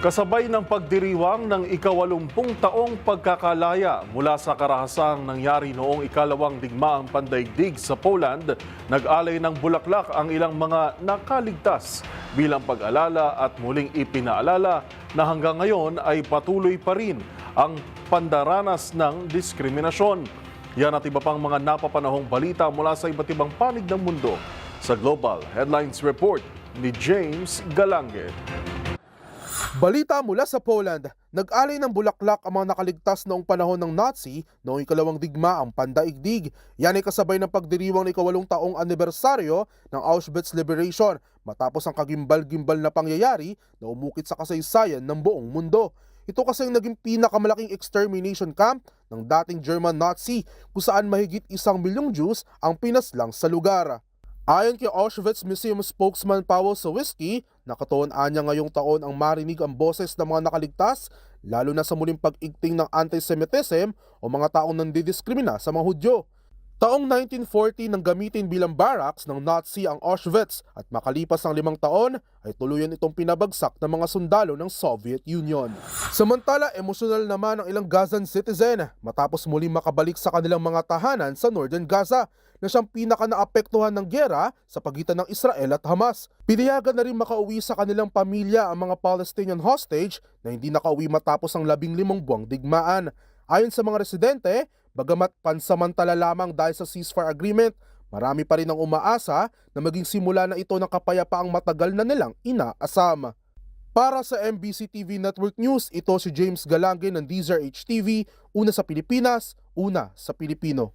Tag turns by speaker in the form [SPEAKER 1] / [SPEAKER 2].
[SPEAKER 1] Kasabay ng pagdiriwang ng ikawalumpung taong pagkakalaya mula sa karahasang nangyari noong ikalawang digmaang pandaigdig sa Poland, nag-alay ng bulaklak ang ilang mga nakaligtas bilang pag-alala at muling ipinaalala na hanggang ngayon ay patuloy pa rin ang pandaranas ng diskriminasyon. Yan at iba pang mga napapanahong balita mula sa iba't ibang panig ng mundo sa Global Headlines Report ni James Galange.
[SPEAKER 2] Balita mula sa Poland, nag-alay ng bulaklak ang mga nakaligtas noong panahon ng Nazi noong ikalawang digma ang pandaigdig. Yan ay kasabay ng pagdiriwang ng ikawalong taong anibersaryo ng Auschwitz Liberation matapos ang kagimbal-gimbal na pangyayari na umukit sa kasaysayan ng buong mundo. Ito kasi ang naging pinakamalaking extermination camp ng dating German Nazi kung saan mahigit isang milyong Jews ang pinaslang sa lugar. Ayon kay Auschwitz Museum spokesman Paweł Sawicki, nakatuon anya ngayong taon ang marinig ang boses ng mga nakaligtas, lalo na sa muling pag-igting ng antisemitism o mga taong nandidiskrimina sa mga Hudyo. Taong 1940 nang gamitin bilang barracks ng Nazi ang Auschwitz at makalipas ang limang taon ay tuluyan itong pinabagsak ng mga sundalo ng Soviet Union. Samantala, emosyonal naman ang ilang Gazan citizen matapos muling makabalik sa kanilang mga tahanan sa Northern Gaza na siyang pinaka naapektuhan ng gyera sa pagitan ng Israel at Hamas. Pinayagan na rin makauwi sa kanilang pamilya ang mga Palestinian hostage na hindi nakauwi matapos ang labing limang buwang digmaan. Ayon sa mga residente, bagamat pansamantala lamang dahil sa ceasefire agreement, marami pa rin ang umaasa na maging simula na ito ng kapayapaang matagal na nilang inaasam. Para sa MBC TV Network News, ito si James Galange ng Deezer HTV, una sa Pilipinas, una sa Pilipino.